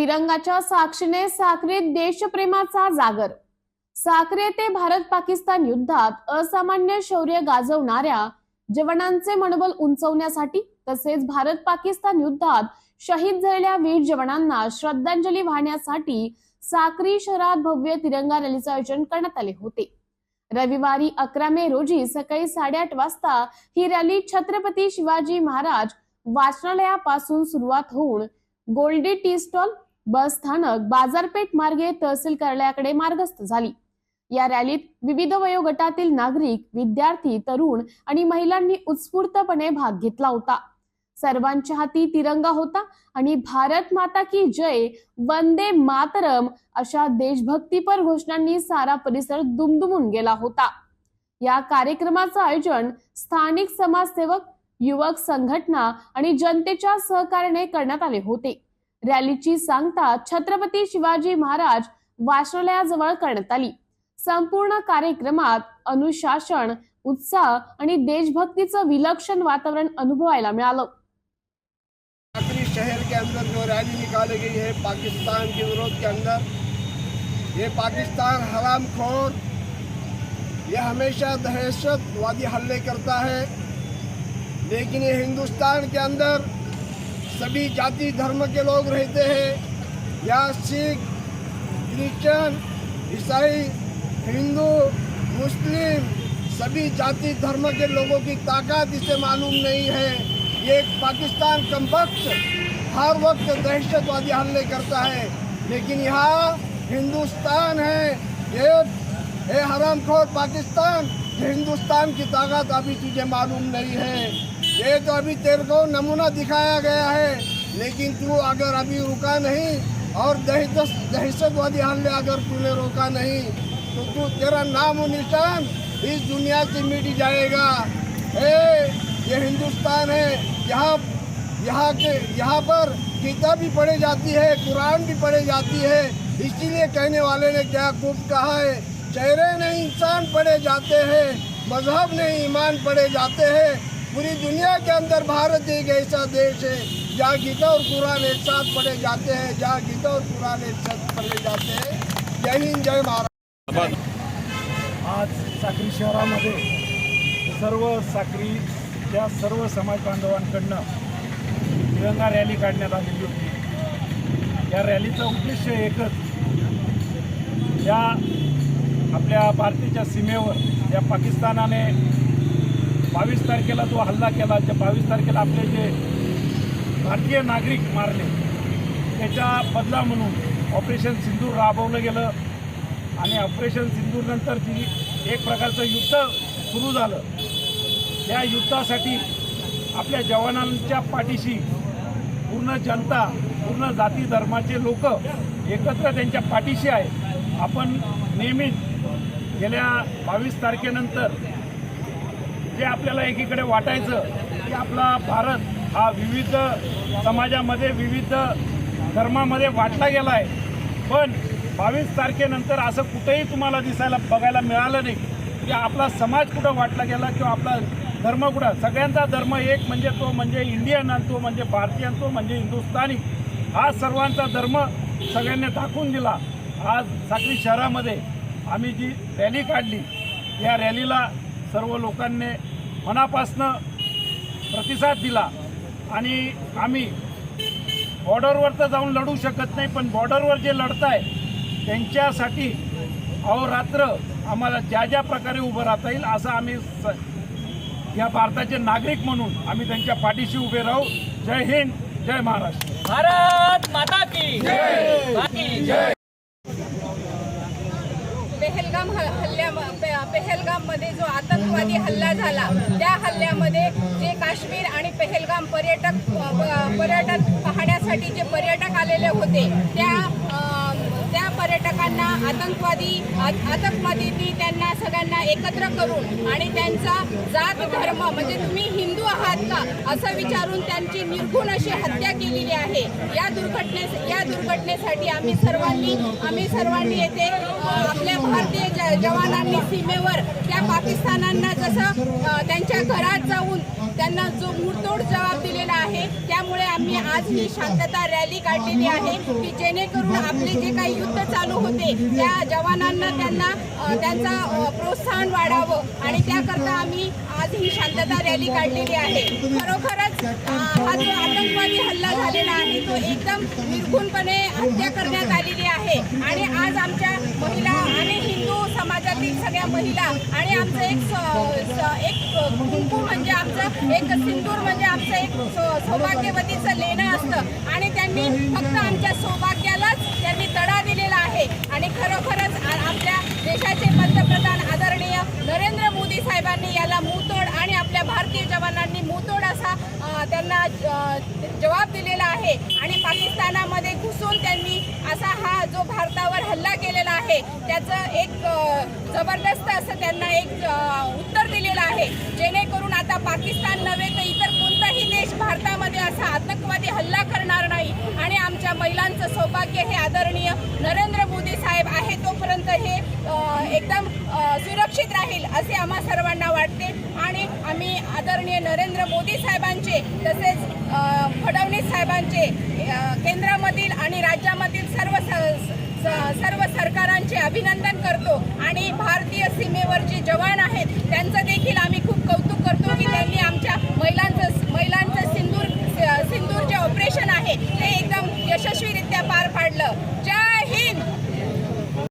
तिरंगाच्या साक्षीने साखरेत देशप्रेमाचा जागर. साखरे ते भारत पाकिस्तान युद्धात असामान्य शौर्य गाजवणाऱ्या जवानांचे मनोबल उंचवण्यासाठी तसेच भारत पाकिस्तान युद्धात शहीद झालेल्या वीर जवानांना श्रद्धांजली वाहण्यासाठी साक्री शहरात भव्य तिरंगा रॅलीचे आयोजन करण्यात आले होते. रविवारी अकरा मे रोजी सकाळी साडेआठ वाजता ही रॅली छत्रपती शिवाजी महाराज वाचनालयापासून सुरुवात होऊन गोल्डी टी स्टॉल बस स्थानक बाजारपेठ मार्गे तहसील कार्यालयाकडे मार्गस्थ झाली. या रॅलीत विविध वयोगटातील नागरिक विद्यार्थी तरुण आणि महिलांनी उत्स्फूर्तपणे भाग घेतला होता. सर्वांच्या हाती तिरंगा होता आणि भारत माता की जय वंदे मातरम अशा देशभक्तीपर घोषणांनी सारा परिसर दुमदुमून गेला होता. या कार्यक्रमाचं आयोजन स्थानिक समाजसेवक युवक संघटना आणि जनतेच्या सहकार्याने करण्यात आले होते. रॅलीची सांगता छत्रपती शिवाजी महाराज वाचनालयाजवळ करण्यात आली. संपूर्ण कार्यक्रमात अनुशासन उत्साह आणि देशभक्तीचं विलक्षण वातावरण अनुभवायला मिळालं. शहर के अंदर जो रैली निकाली गई है पाकिस्तान के विरोध के अंदर ये पाकिस्तान हराम खोर ये हमेशा दहशतवादी हल्ले करता है लेकिन ये हिंदुस्तान के अंदर सभी जाति धर्म के लोग रहते हैं। यहाँ सिख, क्रिश्चियन, ईसाई, हिंदू, मुस्लिम, सभी जाति धर्म के लोगों की ताकत इसे मालूम नहीं है। ये पाकिस्तान कम वक्त हर वक्त दहशतवादी हमले करता है। लेकिन यहाँ हिंदुस्तान है। ये ये हरामखोर पाकिस्तान, हिंदुस्तान की ताकत अभी तुझे मालूम नहीं है। ये तो अभी तेरे को नमूना दिखाया गया है लेकिन तू अगर अभी रुका नहीं और दहशत दहशतवादी हमले अगर तूने रोका नहीं तो तू तेरा नाम निशान इस दुनिया से मिट जाएगा। ए, ये हिंदुस्तान है यहाँ यहाँ के यहाँ पर गीता भी पढ़ी जाती है कुरान भी पढ़ी जाती है इसीलिए कहने वाले ने क्या खूब कहा है चेहरे नहीं इंसान पढ़े जाते हैं मज़हब नहीं ईमान पढ़े जाते हैं पूरी दुनिया के अंदर भारत एक ऐसा देश है जहाँ गीता और कुरान एक साथ पढ़े जाते हैं जहाँ गीता और कुरान एक साथ पढ़े जाते हैं। जय हिंद जय महाराज आज साक्री शहरामध्ये सर्व साक्री या सर्व समाज बांधवांकडनं तिरंगा रॅली काढण्यात आलेली होती. या रॅलीचं उद्देश एकच या आपल्या भारतीच्या सीमेवर या पाकिस्तानाने बावीस तारखेला जो हल्ला केला. त्या बावीस तारखेला आपले जे भारतीय नागरिक मारले त्याच्या बदला म्हणून ऑपरेशन सिंदूर राबवलं गेलं. आणि ऑपरेशन सिंदूरनंतर जी एक प्रकारचं युद्ध सुरू झालं. त्या युद्धासाठी आपल्या जवानांच्या पाठीशी पूर्ण जनता पूर्ण जाती धर्माचे लोक एकत्र त्यांच्या पाठीशी आहे. आपण नेहमीच गेल्या बावीस तारखेनंतर जे आपल्याला एकीकडे वाटायचं की आपला भारत हा विविध समाजामध्ये विविध धर्मामध्ये वाटला गेला आहे पण बावीस तारखेनंतर असं कुठेही तुम्हाला दिसायला बघायला मिळालं नाही की आपला समाज कुठं वाटला गेला किंवा आपला धर्म कुठं. सगळ्यांचा धर्म एक म्हणजे तो म्हणजे इंडियन आणि तो म्हणजे भारतीय आणि तो म्हणजे हिंदुस्थानी. हा सर्वांचा धर्म सगळ्यांनी दाखवून दिला. आज साखरी शहरामध्ये आम्ही जी रॅली काढली या रॅलीला सर्व लोकांनी मनापासनं प्रतिसाद दिला आणि आम्ही बॉर्डरवर तर जाऊन लढू शकत नाही पण बॉर्डरवर जे लढत आहे त्यांच्यासाठी अहोरात्र आम्हाला ज्या ज्या प्रकारे उभं राहता येईल असं आम्ही स या भारताचे नागरिक म्हणून आम्ही त्यांच्या पाठीशी उभे राहू. जय हिंद जय महाराष्ट्र. भारत माता की जय! पेहलगाम ह- हल्ल्या पेहलगाममध्ये जो आतंकवादी हल्ला झाला त्या हल्ल्यामध्ये जे काश्मीर आणि पेहलगाम पर्यटक पर्यटक पर्यटन पाहण्यासाठी जे पर्यटक आलेले होते त्या त्या पर्यटकांना आतंकवादी आत- आतंकवादींनी त्यांना सगळ्यांना एकत्र करून आणि त्यांचा जात धर्म म्हणजे तुम्ही हिंदू आहात का असं विचारून त्यांची निर्गुण अशी हत्या केलेली आहे. या दुर्घटने या दुर्घटनेसाठी आम्ही सर्वांनी आम्ही सर्वांनी येथे आपल्या भारतीय ज- जवानांनी सीमेवर त्या पाकिस्तानांना जसं त्यांच्या घरात जाऊन त्यांना जो मुळतोड जबाब दिलेला आहे त्यामुळे आम्ही आज ही शांतता रॅली काढलेली आहे की जेणेकरून आपले जे काही युद्ध चालू होते त्या जवानांना त्यांना त्यांचा प्रोत्साहन वाढावं. आणि त्याकरता आम्ही आज ही शांतता रॅली काढलेली आहे. खरोखरच हा जो आतंकवादी हल्ला झालेला आहे तो एकदम निर्घुणपणे हत्या करण्यात आलेली आहे. आणि आज आमच्या महिला आणि हिंदू समाज महिला आणि आमचं एक एक कुंकू म्हणजे आमचं एक सिंदूर म्हणजे आमचं एक सौभाग्यवतीचं लेणं असतं. आणि त्यांनी फक्त आमच्या सौभाग्यालाच त्यांनी तडा दिलेला आहे. आणि खरोखरच आपल्या देशाचे पंतप्रधान आदरणीय नरेंद्र मोदी साहेबांनी याला मुतोड आणि आपल्या भारतीय जवानांनी मुतोड असा त्यांना जवाब दिलेला आहे. आणि पाकिस्तानामध्ये घुसून त्यांनी असा हा जो भारत हल्ला केलेला आहे. त्याचं एक जबरदस्त असं त्यांना एक उत्तर दिलेलं आहे. जेणेकरून आता पाकिस्तान नव्हे तर इतर कोणताही देश भारतामध्ये असा आतंकवादी हल्ला करणार नाही. आणि आमच्या महिलांचं सौभाग्य हे आदरणीय नरेंद्र मोदी साहेब आहे तोपर्यंत हे एकदम सुरक्षित राहील असे आम्हा सर्वांना वाटते. आणि आम्ही आदरणीय नरेंद्र मोदी साहेबांचे तसेच फडणवीस साहेबांचे केंद्रामधील आणि राज्यामधील सर्व स- सर्व सरकारांचे अभिनंदन करतो. आणि भारतीय सीमेवर जे जवान आहेत त्यांचं देखील आम्ही खूप कौतुक करतो की त्यांनी आमच्या महिलांचं महिलांचं सिंदूर सिंदूर जे ऑपरेशन आहे. ते एकदम यशस्वी